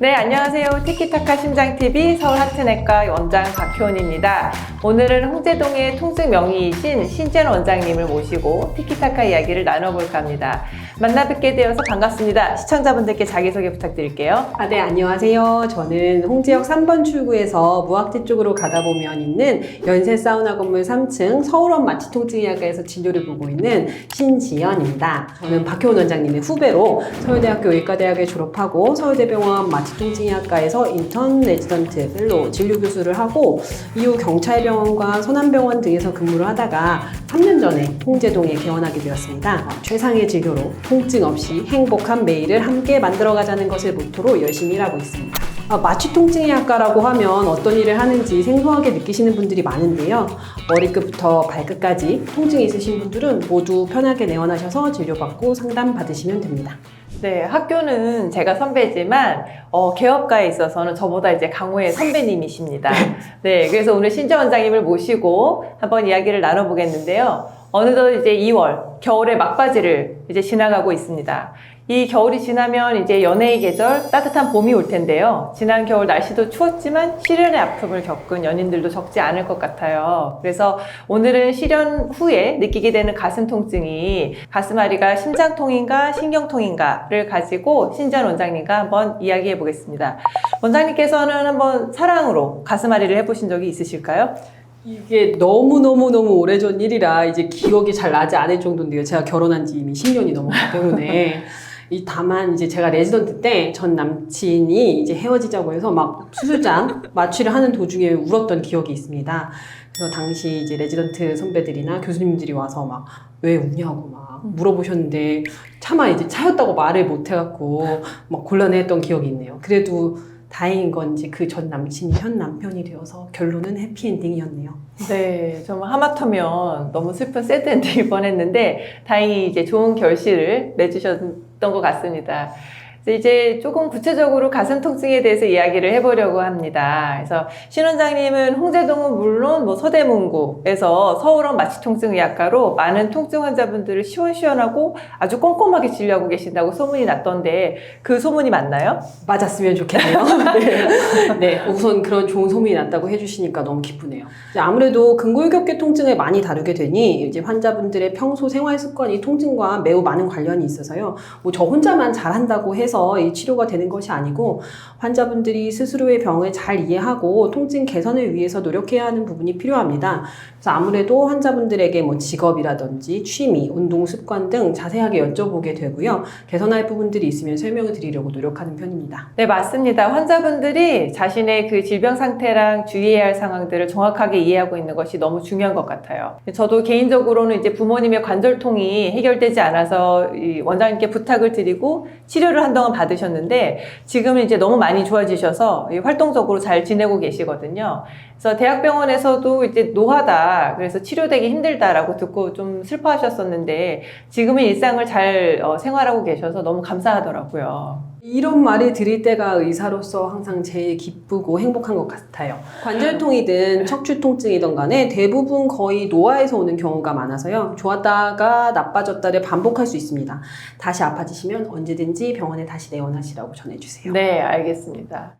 네, 안녕하세요. 티키타카 심장TV 서울 하트내과 원장 박효원입니다. 오늘은 홍제동의 통증 명의이신 신재원 원장님을 모시고 티키타카 이야기를 나눠볼까 합니다. 만나 뵙게 되어서 반갑습니다. 시청자분들께 자기소개 부탁드릴게요. 아, 네, 안녕하세요. 저는 홍지역 3번 출구에서 무학지 쪽으로 가다 보면 있는 연세 사우나 건물 3층 서울원 마취통증의학과에서 진료를 보고 있는 신지연입니다. 저는 박효원 원장님의 후배로 서울대학교 의과대학을 졸업하고 서울대병원 마취통증의학과에서 인턴 레지던트 펠로 진료 교수를 하고 이후 경찰병원과 소남병원 등에서 근무를 하다가 3년 전에 홍제동에 개원하게 되었습니다. 최상의 진료로 통증 없이 행복한 매일을 함께 만들어가자는 것을 모토로 열심히 일하고 있습니다. 아, 마취 통증의 학과라고 하면 어떤 일을 하는지 생소하게 느끼시는 분들이 많은데요. 머리끝부터 발끝까지 통증이 있으신 분들은 모두 편하게 내원하셔서 진료받고 상담 받으시면 됩니다. 네, 학교는 제가 선배지만 어, 개업가에 있어서는 저보다 이제 강호의 선배님이십니다. 네, 그래서 오늘 신재 원장님을 모시고 한번 이야기를 나눠보겠는데요. 어느덧 이제 2월 겨울의 막바지를 이제 지나가고 있습니다. 이 겨울이 지나면 이제 연애의 계절, 따뜻한 봄이 올 텐데요. 지난 겨울 날씨도 추웠지만 시련의 아픔을 겪은 연인들도 적지 않을 것 같아요. 그래서 오늘은 실현 후에 느끼게 되는 가슴 통증이 가슴앓이가 심장통인가 신경통인가를 가지고 신전 원장님과 한번 이야기해 보겠습니다. 원장님께서는 한번 사랑으로 가슴앓이를 해보신 적이 있으실까요? 이게 너무너무너무 오래전 일이라 이제 기억이 잘 나지 않을 정도인데요. 제가 결혼한 지 이미 10년이 넘었기 때문에. 이 다만 이제 제가 레지던트 때 전 남친이 이제 헤어지자고 해서 막 수술장 마취를 하는 도중에 울었던 기억이 있습니다. 그래서 당시 이제 레지던트 선배들이나 교수님들이 와서 막 왜 우냐고 막 물어보셨는데 차마 이제 차였다고 말을 못 해갖고 막 곤란해했던 기억이 있네요. 그래도 다행인 건지 그 전 남친이 현 남편이 되어서 결론은 해피엔딩이었네요. 네, 정말 하마터면 너무 슬픈 새드 엔딩일 뻔했는데 다행히 이제 좋은 결실을 맺으셨던 것 같습니다. 이제 조금 구체적으로 가슴 통증에 대해서 이야기를 해보려고 합니다. 그래서 신 원장님은 홍제동은 물론 뭐 서대문구에서 서울원 마취통증의학과로 많은 통증 환자분들을 시원시원하고 아주 꼼꼼하게 진료하고 계신다고 소문이 났던데 그 소문이 맞나요? 맞았으면 좋겠네요. 네. 네, 우선 그런 좋은 소문이 났다고 해주시니까 너무 기쁘네요. 아무래도 근골격계 통증을 많이 다루게 되니 이제 환자분들의 평소 생활 습관이 통증과 매우 많은 관련이 있어서요. 뭐 저 혼자만 잘한다고 해서 이 치료가 되는 것이 아니고 환자분들이 스스로의 병을 잘 이해하고 통증 개선을 위해서 노력해야 하는 부분이 필요합니다. 그래서 아무래도 환자분들에게 뭐 직업이라든지 취미, 운동 습관 등 자세하게 여쭤보게 되고요. 개선할 부분들이 있으면 설명을 드리려고 노력하는 편입니다. 네, 맞습니다. 환자분들이 자신의 그 질병 상태랑 주의해야 할 상황들을 정확하게 이해하고 있는 것이 너무 중요한 것 같아요. 저도 개인적으로는 이제 부모님의 관절통이 해결되지 않아서 이 원장님께 부탁을 드리고 치료를 한동안 받으셨는데 지금은 이제 너무 많이 좋아지셔서 이 활동적으로 잘 지내고 계시거든요. 그래서 대학병원에서도 이제 노하다, 그래서 치료되기 힘들다라고 듣고 좀 슬퍼하셨었는데 지금은 일상을 잘 어, 생활하고 계셔서 너무 감사하더라고요. 이런 말을 드릴 때가 의사로서 항상 제일 기쁘고 행복한 것 같아요. 관절통이든 척추 통증이든 간에 대부분 거의 노화에서 오는 경우가 많아서요. 좋았다가 나빠졌다를 반복할 수 있습니다. 다시 아파지시면 언제든지 병원에 다시 내원하시라고 전해주세요. 네, 알겠습니다.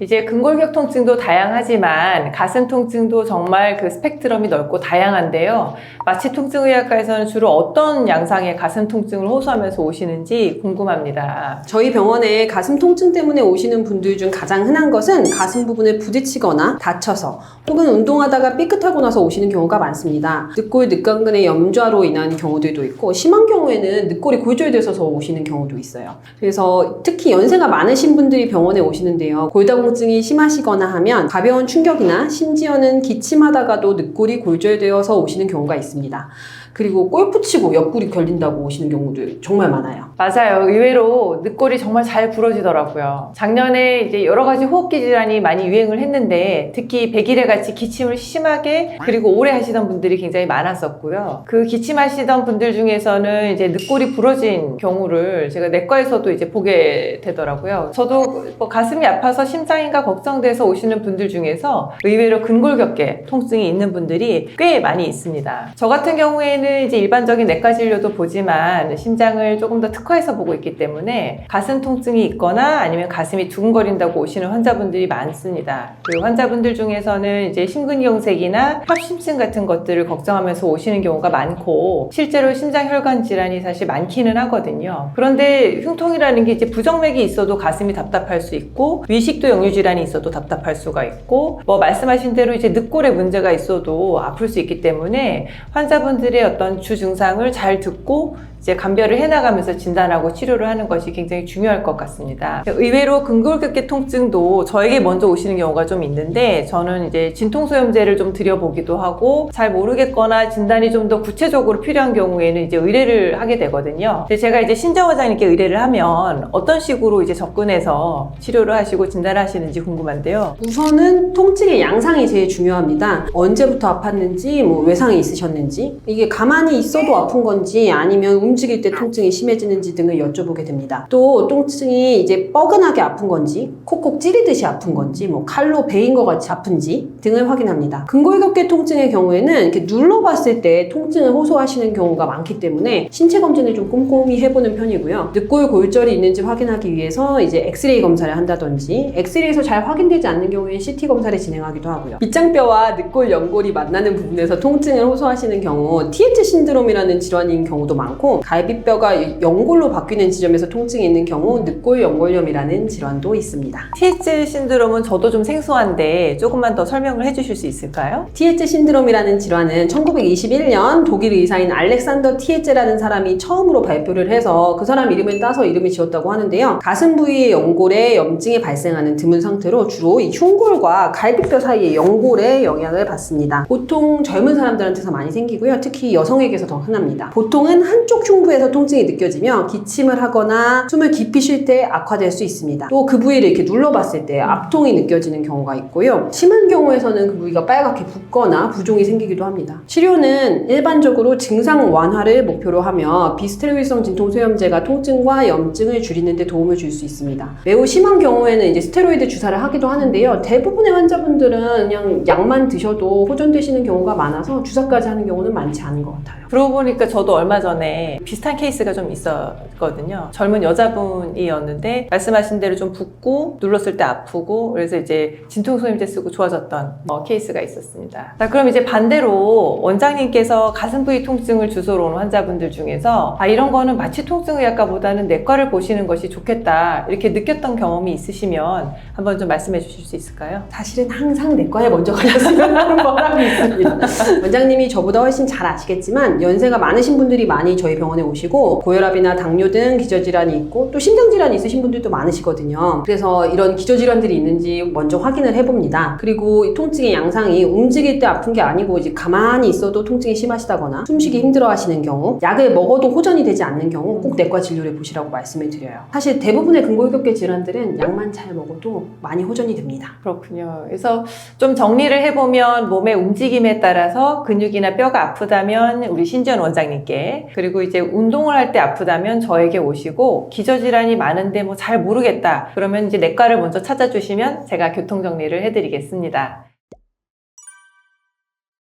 이제 근골격 통증도 다양하지만 가슴 통증도 정말 그 스펙트럼이 넓고 다양한데요. 마취 통증의학과에서는 주로 어떤 양상의 가슴 통증을 호소하면서 오시는지 궁금합니다. 저희 병원에 가슴 통증 때문에 오시는 분들 중 가장 흔한 것은 가슴 부분을 부딪히거나 다쳐서 혹은 운동하다가 삐끗하고 나서 오시는 경우가 많습니다. 늑골 늑간근의 염좌로 인한 경우들도 있고 심한 경우에는 늑골이 골절돼서 오시는 경우도 있어요. 그래서 특히 연세가 많으신 분들이 병원에 오시는데요. 골다 공증이 심하시거나 하면 가벼운 충격이나 심지어는 기침하다가도 늑골이 골절되어서 오시는 경우가 있습니다. 그리고 골프 치고 옆구리 결린다고 오시는 경우도 정말 많아요. 맞아요. 의외로 늑골이 정말 잘 부러지더라고요. 작년에 이제 여러 가지 호흡기 질환이 많이 유행을 했는데 특히 백일에 같이 기침을 심하게 그리고 오래 하시던 분들이 굉장히 많았었고요. 그 기침하시던 분들 중에서는 이제 늑골이 부러진 경우를 제가 내과에서도 이제 보게 되더라고요. 저도 뭐 가슴이 아파서 심장 십장인가 걱정돼서 오시는 분들 중에서 의외로 근골격계 통증이 있는 분들이 꽤 많이 있습니다. 저 같은 경우에는 이제 일반적인 내과 진료도 보지만 심장을 조금 더 특화 해서 보고 있기 때문에 가슴 통증이 있거나 아니면 가슴이 두근거린다고 오시는 환자분들이 많습니다. 그 환자분들 중에서는 이제 심근경색이나 협심증 같은 것들을 걱정하면서 오시는 경우가 많고 실제로 심장혈관 질환이 사실 많기는 하거든요. 그런데 흉통이라는 게 이제 부정맥이 있어도 가슴이 답답할 수 있고 위식도 역류 질환이 있어도 답답할 수가 있고 뭐 말씀하신 대로 이제 늑골에 문제가 있어도 아플 수 있기 때문에 환자분들의 어떤 주 증상을 잘 듣고 이제 감별을 해나가면서 진단하고 치료를 하는 것이 굉장히 중요할 것 같습니다. 의외로 근골격계 통증도 저에게 먼저 오시는 경우가 좀 있는데 저는 이제 진통소염제를 좀 드려보기도 하고 잘 모르겠거나 진단이 좀 더 구체적으로 필요한 경우에는 이제 의뢰를 하게 되거든요. 제가 이제 신정 원장님께 의뢰를 하면 어떤 식으로 이제 접근해서 치료를 하시고 진단을 하시는지 궁금한데요. 우선은 통증의 양상이 제일 중요합니다. 언제부터 아팠는지, 뭐 외상이 있으셨는지, 이게 가만히 있어도 아픈 건지 아니면 움직일 때 통증이 심해지는지 등을 여쭤보게 됩니다. 또 통증이 이제 뻐근하게 아픈 건지, 콕콕 찌르듯이 아픈 건지, 뭐 칼로 베인 것 같이 아픈지 등을 확인합니다. 근골격계 통증의 경우에는 이렇게 눌러봤을 때 통증을 호소하시는 경우가 많기 때문에 신체 검진을 좀 꼼꼼히 해보는 편이고요. 늑골 골절이 있는지 확인하기 위해서 이제 엑스레이 검사를 한다든지, 엑스레이에서 잘 확인되지 않는 경우에 CT 검사를 진행하기도 하고요. 밑장뼈와 늑골 연골이 만나는 부분에서 통증을 호소하시는 경우 TH 신드롬이라는 질환인 경우도 많고 갈비뼈가 연골로 바뀌는 지점에서 통증이 있는 경우 늑골 연골염이라는 질환도 있습니다. TH 신드롬은 저도 좀 생소한데 조금만 더 설명을 해주실 수 있을까요? TH 신드롬이라는 질환은 1921년 독일 의사인 알렉산더 티에체라는 사람이 처음으로 발표를 해서 그 사람 이름을 따서 이름을 지었다고 하는데요. 가슴 부위의 연골에 염증이 발생하는 드문 상태로 주로 이 흉골과 갈비뼈 사이의 연골에 영향을 받습니다. 보통 젊은 사람들한테서 많이 생기고요. 특히 여성에게서 더 흔합니다. 보통은 한쪽 흉부에서 통증이 느껴지며 기침을 하거나 숨을 깊이 쉴 때 악화될 수 있습니다. 또 그 부위를 이렇게 눌러봤을 때 압통이 느껴지는 경우가 있고요. 심한 경우에서는 그 부위가 빨갛게 붓거나 부종이 생기기도 합니다. 치료는 일반적으로 증상 완화를 목표로 하며 비스테로이드성 진통소염제가 통증과 염증을 줄이는 데 도움을 줄 수 있습니다. 매우 심한 경우에는 이제 스테로이드 주사를 하기도 하는데요. 대부분의 환자분들은 그냥 약만 드셔도 호전되시는 경우가 많아서 주사까지 하는 경우는 많지 않은 것 같아요. 그러고 보니까 저도 얼마 전에 비슷한 케이스가 좀 있었거든요. 젊은 여자분이었는데 말씀하신 대로 좀 붓고 눌렀을 때 아프고 그래서 이제 진통소염제 쓰고 좋아졌던 어, 케이스가 있었습니다. 자, 그럼 이제 반대로 원장님께서 가슴 부위 통증을 주소로 오는 환자분들 중에서 아 이런 거는 마취 통증 의학과보다는 내과를 보시는 것이 좋겠다 이렇게 느꼈던 경험이 있으시면 한번 좀 말씀해 주실 수 있을까요? 사실은 항상 내과에 먼저 가셨으면 하는 바람이 있습니다. 원장님이 저보다 훨씬 잘 아시겠지만 연세가 많으신 분들이 많이 저희 병원에 오시고 고혈압이나 당뇨 등 기저질환이 있고 또 심장질환이 있으신 분들도 많으시거든요. 그래서 이런 기저질환들이 있는지 먼저 확인을 해봅니다. 그리고 이 통증의 양상이 움직일 때 아픈 게 아니고 이제 가만히 있어도 통증이 심하시다거나 숨쉬기 힘들어 하시는 경우 약을 먹어도 호전이 되지 않는 경우 꼭 내과 진료를 보시라고 말씀을 드려요. 사실 대부분의 근골격계 질환들은 약만 잘 먹어도 많이 호전이 됩니다. 그렇군요. 그래서 좀 정리를 해보면 몸의 움직임에 따라서 근육이나 뼈가 아프다면 우리 신지연 원장님께 그리고 이제 운동을 할 때 아프다면 저에게 오시고 기저질환이 많은데 뭐 잘 모르겠다 그러면 이제 내과를 먼저 찾아주시면 제가 교통 정리를 해드리겠습니다.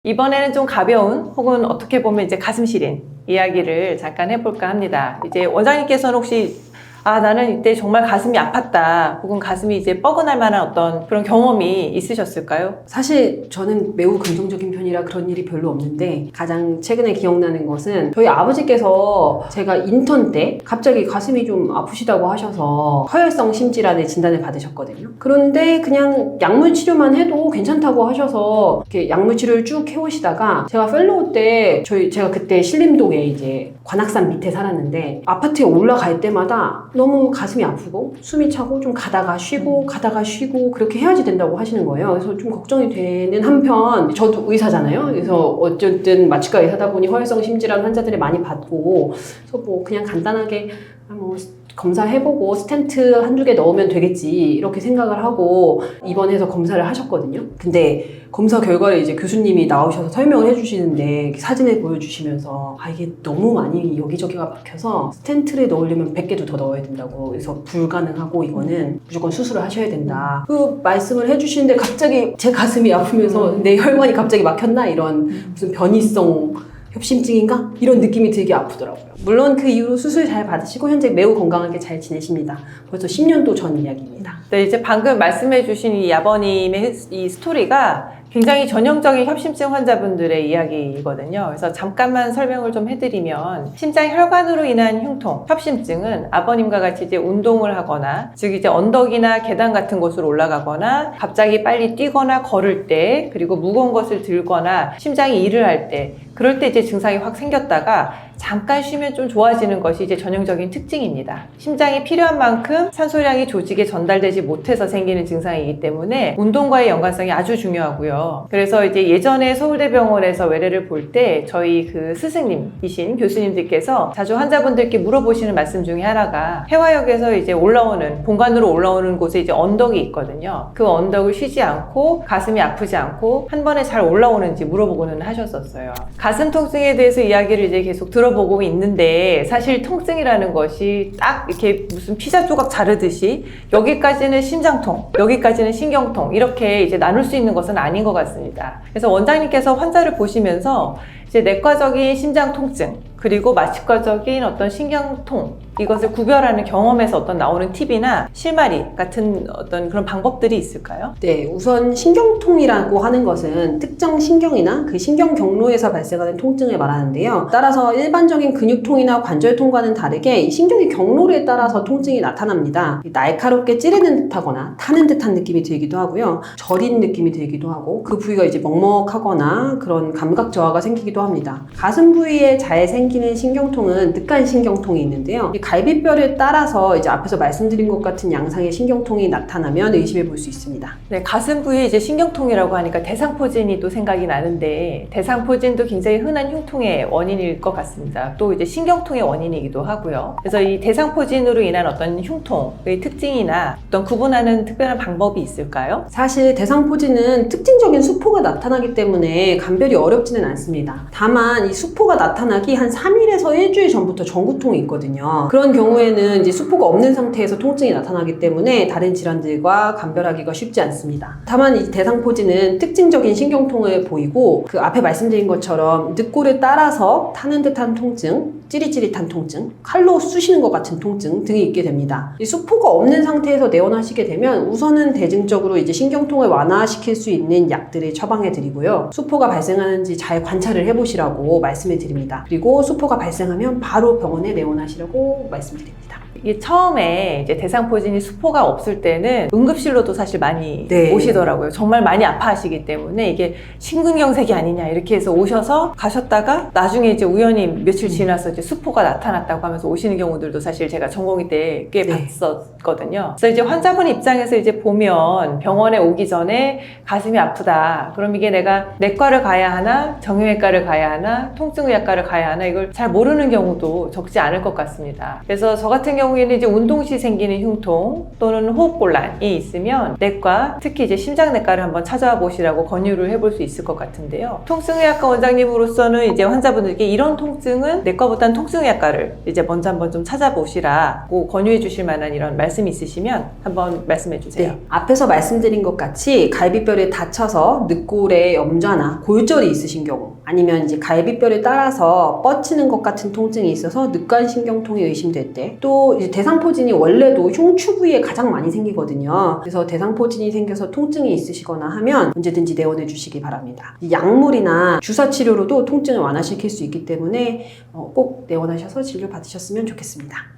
이번에는 좀 가벼운 혹은 어떻게 보면 이제 가슴 시린 이야기를 잠깐 해볼까 합니다. 이제 원장님께서는 혹시 아, 나는 이때 정말 가슴이 아팠다. 혹은 가슴이 이제 뻐근할 만한 어떤 그런 경험이 있으셨을까요? 사실 저는 매우 긍정적인 편이라 그런 일이 별로 없는데 가장 최근에 기억나는 것은 저희 아버지께서 제가 인턴 때 갑자기 가슴이 좀 아프시다고 하셔서 허혈성 심질환의 진단을 받으셨거든요. 그런데 그냥 약물 치료만 해도 괜찮다고 하셔서 이렇게 약물 치료를 쭉 해오시다가 제가 펠로우 때 저희 제가 그때 신림동에 이제 관악산 밑에 살았는데 아파트에 올라갈 때마다 너무 가슴이 아프고 숨이 차고 좀 가다가 쉬고 가다가 쉬고 그렇게 해야지 된다고 하시는 거예요. 그래서 좀 걱정이 되는 한편 저도 의사잖아요. 그래서 어쨌든 마취과 의사다 보니 허혈성 심질환 환자들이 많이 받고 그래서 뭐 그냥 간단하게 아, 뭐 검사해보고 스텐트 한두 개 넣으면 되겠지 이렇게 생각을 하고 입원해서 검사를 하셨거든요. 근데 검사 결과를 이제 교수님이 나오셔서 설명을 해주시는데 사진을 보여주시면서 아 이게 너무 많이 여기저기가 막혀서 스텐트를 넣으려면 100개도 더 넣어야 된다고 그래서 불가능하고 이거는 무조건 수술을 하셔야 된다. 그 말씀을 해주시는데 갑자기 제 가슴이 아프면서 음. 내 혈관이 갑자기 막혔나 이런 무슨 변이성 협심증인가? 이런 느낌이 되게 아프더라고요. 물론 그 이후로 수술 잘 받으시고 현재 매우 건강하게 잘 지내십니다. 벌써 10년도 전 이야기입니다. 네, 이제 방금 말씀해주신 이 아버님의 이 스토리가 굉장히 전형적인 협심증 환자분들의 이야기거든요. 그래서 잠깐만 설명을 좀 해드리면 심장 혈관으로 인한 흉통, 협심증은 아버님과 같이 이제 운동을 하거나 즉 이제 언덕이나 계단 같은 곳으로 올라가거나 갑자기 빨리 뛰거나 걸을 때 그리고 무거운 것을 들거나 심장이 일을 할 때 그럴 때 이제 증상이 확 생겼다가 잠깐 쉬면 좀 좋아지는 것이 이제 전형적인 특징입니다. 심장이 필요한 만큼 산소량이 조직에 전달되지 못해서 생기는 증상이기 때문에 운동과의 연관성이 아주 중요하고요. 그래서 이제 예전에 서울대병원에서 외래를 볼 때 저희 그 스승님이신 교수님들께서 자주 환자분들께 물어보시는 말씀 중에 하나가 해화역에서 이제 올라오는 본관으로 올라오는 곳에 이제 언덕이 있거든요. 그 언덕을 쉬지 않고 가슴이 아프지 않고 한 번에 잘 올라오는지 물어보고는 하셨었어요. 가슴 통증에 대해서 이야기를 이제 계속 들어보고 있는데 사실 통증이라는 것이 딱 이렇게 무슨 피자 조각 자르듯이 여기까지는 심장통, 여기까지는 신경통 이렇게 이제 나눌 수 있는 것은 아닌 것 같습니다. 그래서 원장님께서 환자를 보시면서 이제 내과적인 심장 통증 그리고 마취과적인 어떤 신경통 이것을 구별하는 경험에서 어떤 나오는 팁이나 실마리 같은 어떤 그런 방법들이 있을까요? 네, 우선 신경통이라고 하는 것은 특정 신경이나 그 신경 경로에서 발생하는 통증을 말하는데요. 따라서 일반적인 근육통이나 관절통과는 다르게 이 신경의 경로에 따라서 통증이 나타납니다. 날카롭게 찌르는 듯하거나 타는 듯한 느낌이 들기도 하고요. 저린 느낌이 들기도 하고 그 부위가 이제 먹먹하거나 그런 감각 저하가 생기기도 합니다. 가슴 부위에 잘 생기는 신경통은 늑간 신경통이 있는데요. 이 갈비뼈를 따라서 이제 앞에서 말씀드린 것 같은 양상의 신경통이 나타나면 의심해 볼 수 있습니다. 네, 가슴 부위에 이제 신경통이라고 하니까 대상포진이 또 생각이 나는데 대상포진도 굉장히 흔한 흉통의 원인일 것 같습니다. 또 이제 신경통의 원인이기도 하고요. 그래서 이 대상포진으로 인한 어떤 흉통의 특징이나 어떤 구분하는 특별한 방법이 있을까요? 사실 대상포진은 특징적인 수포가 나타나기 때문에 감별이 어렵지는 않습니다. 다만 이 수포가 나타나기 한 3일에서 일주일 전부터 전구통이 있거든요. 그런 경우에는 이제 수포가 없는 상태에서 통증이 나타나기 때문에 다른 질환들과 감별하기가 쉽지 않습니다. 다만 이 대상포진은 특징적인 신경통을 보이고 그 앞에 말씀드린 것처럼 늑골을 따라서 타는 듯한 통증, 찌릿찌릿한 통증, 칼로 쑤시는 것 같은 통증 등이 있게 됩니다. 이 수포가 없는 상태에서 내원하시게 되면 우선은 대증적으로 이제 신경통을 완화시킬 수 있는 약들을 처방해 드리고요. 수포가 발생하는지 잘 관찰을 해보시라고 말씀을 드립니다. 그리고 수포가 발생하면 바로 병원에 내원하시라고 말씀드립니다. 이게 처음에 이제 대상포진이 수포가 없을 때는 응급실로도 사실 많이 네. 오시더라고요. 정말 많이 아파하시기 때문에 이게 심근경색이 아니냐 이렇게 해서 오셔서 가셨다가 나중에 이제 우연히 며칠 지나서 이제 수포가 나타났다고 하면서 오시는 경우들도 사실 제가 전공의 때꽤 네. 봤었거든요. 그래서 이제 환자분 입장에서 이제 보면 병원에 오기 전에 가슴이 아프다. 그럼 이게 내가 내과를 가야 하나, 정형외과를 가야 하나, 통증의학과를 가야 하나 이걸 잘 모르는 경우도 적지 않을 것 같습니다. 그래서 저 같은 경우 에는 이제 운동 시 생기는 흉통 또는 호흡곤란이 있으면 내과, 특히 이제 심장내과를 한번 찾아와 보시라고 권유를 해볼 수 있을 것 같은데요. 통증의학과 원장님으로서는 이제 환자분들께 이런 통증은 내과보다는 통증의학과를 이제 먼저 한번 좀 찾아보시라고 권유해 주실 만한 이런 말씀이 있으시면 한번 말씀해 주세요. 네. 앞에서 말씀드린 것 같이 갈비뼈를 다쳐서 늑골에 염좌나 골절이 있으신 경우 아니면 이제 갈비뼈를 따라서 뻗치는 것 같은 통증이 있어서 늑간신경통이 의심될 때 또 이제 대상포진이 원래도 흉추 부위에 가장 많이 생기거든요. 그래서 대상포진이 생겨서 통증이 있으시거나 하면 언제든지 내원해 주시기 바랍니다. 이 약물이나 주사 치료로도 통증을 완화시킬 수 있기 때문에 어, 꼭 내원하셔서 진료 받으셨으면 좋겠습니다.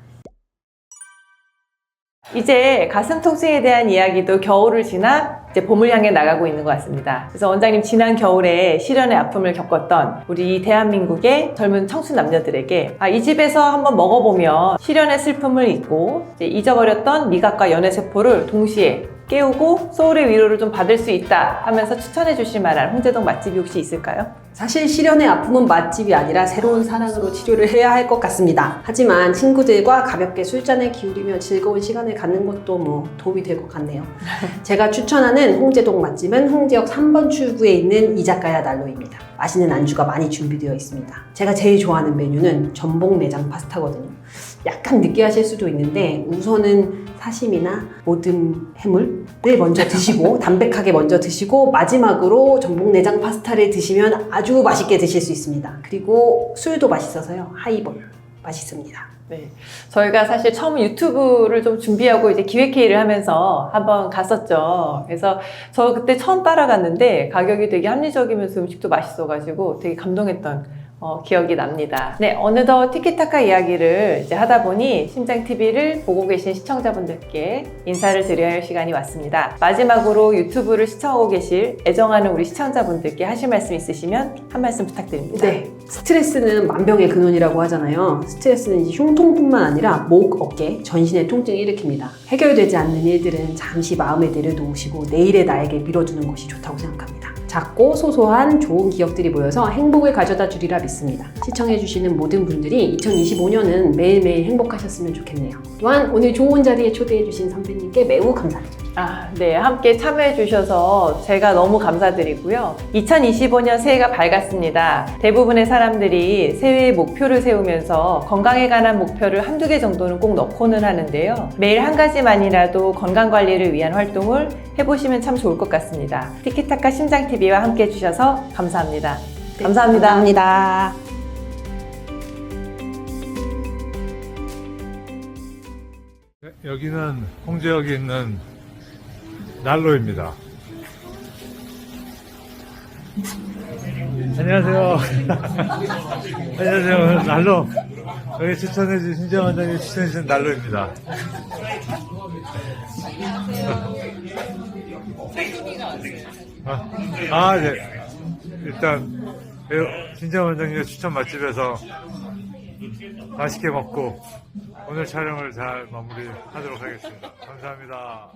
이제 가슴 통증에 대한 이야기도 겨울을 지나 이제 봄을 향해 나가고 있는 것 같습니다. 그래서 원장님 지난 겨울에 실연의 아픔을 겪었던 우리 대한민국의 젊은 청춘 남녀들에게 아, 이 집에서 한번 먹어보면 실연의 슬픔을 잊고 잊어버렸던 미각과 연애 세포를 동시에 깨우고 소울의 위로를 좀 받을 수 있다 하면서 추천해 주실 만한 홍제동 맛집이 혹시 있을까요? 사실 실연의 아픔은 맛집이 아니라 새로운 사랑으로 치료를 해야 할 것 같습니다. 하지만 친구들과 가볍게 술잔을 기울이며 즐거운 시간을 갖는 것도 뭐 도움이 될 것 같네요. 제가 추천하는 홍제동 맛집은 홍제역 3번 출구에 있는 이자카야 난로입니다. 맛있는 안주가 많이 준비되어 있습니다. 제가 제일 좋아하는 메뉴는 전복 내장 파스타거든요. 약간 느끼하실 수도 있는데 우선은 사심이나 모든 해물을 먼저 드시고 담백하게 먼저 드시고 마지막으로 전복 내장 파스타를 드시면 아주 맛있게 드실 수 있습니다. 그리고 술도 맛있어서요. 하이볼 맛있습니다. 네. 저희가 사실 처음 유튜브를 좀 준비하고 이제 기획회의를 하면서 한번 갔었죠. 그래서 저 그때 처음 따라갔는데 가격이 되게 합리적이면서 음식도 맛있어가지고 되게 감동했던 어, 기억이 납니다. 네, 어느덧 티키타카 이야기를 이제 하다 보니 심장TV를 보고 계신 시청자분들께 인사를 드려야 할 시간이 왔습니다. 마지막으로 유튜브를 시청하고 계실 애정하는 우리 시청자분들께 하실 말씀 있으시면 한 말씀 부탁드립니다. 네. 스트레스는 만병의 근원이라고 하잖아요. 스트레스는 이제 흉통뿐만 아니라 목, 어깨, 전신의 통증을 일으킵니다. 해결되지 않는 일들은 잠시 마음에 내려놓으시고 내일의 나에게 밀어주는 것이 좋다고 생각합니다. 작고 소소한 좋은 기억들이 모여서 행복을 가져다 주리라 믿습니다. 시청해주시는 모든 분들이 2025년은 매일매일 행복하셨으면 좋겠네요. 또한 오늘 좋은 자리에 초대해주신 선배님께 매우 감사드립니다. 아, 네. 함께 참여해 주셔서 제가 너무 감사드리고요. 2025년 새해가 밝았습니다. 대부분의 사람들이 새해의 목표를 세우면서 건강에 관한 목표를 한두 개 정도는 꼭 넣고는 하는데요. 매일 한 가지만이라도 건강 관리를 위한 활동을 해보시면 참 좋을 것 같습니다. 티키타카 심장TV와 함께 해주셔서 감사합니다. 감사합니다. 감사합니다. 네, 여기는 홍제역에 있는 난로입니다. 안녕하세요. 안녕하세요. 난로. 여기 추천해주신 신재 원장님 추천해주신 난로입니다. 아, 아, 네. 일단, 신재 원장님 추천 맛집에서 맛있게 먹고 오늘 촬영을 잘 마무리하도록 하겠습니다. 감사합니다.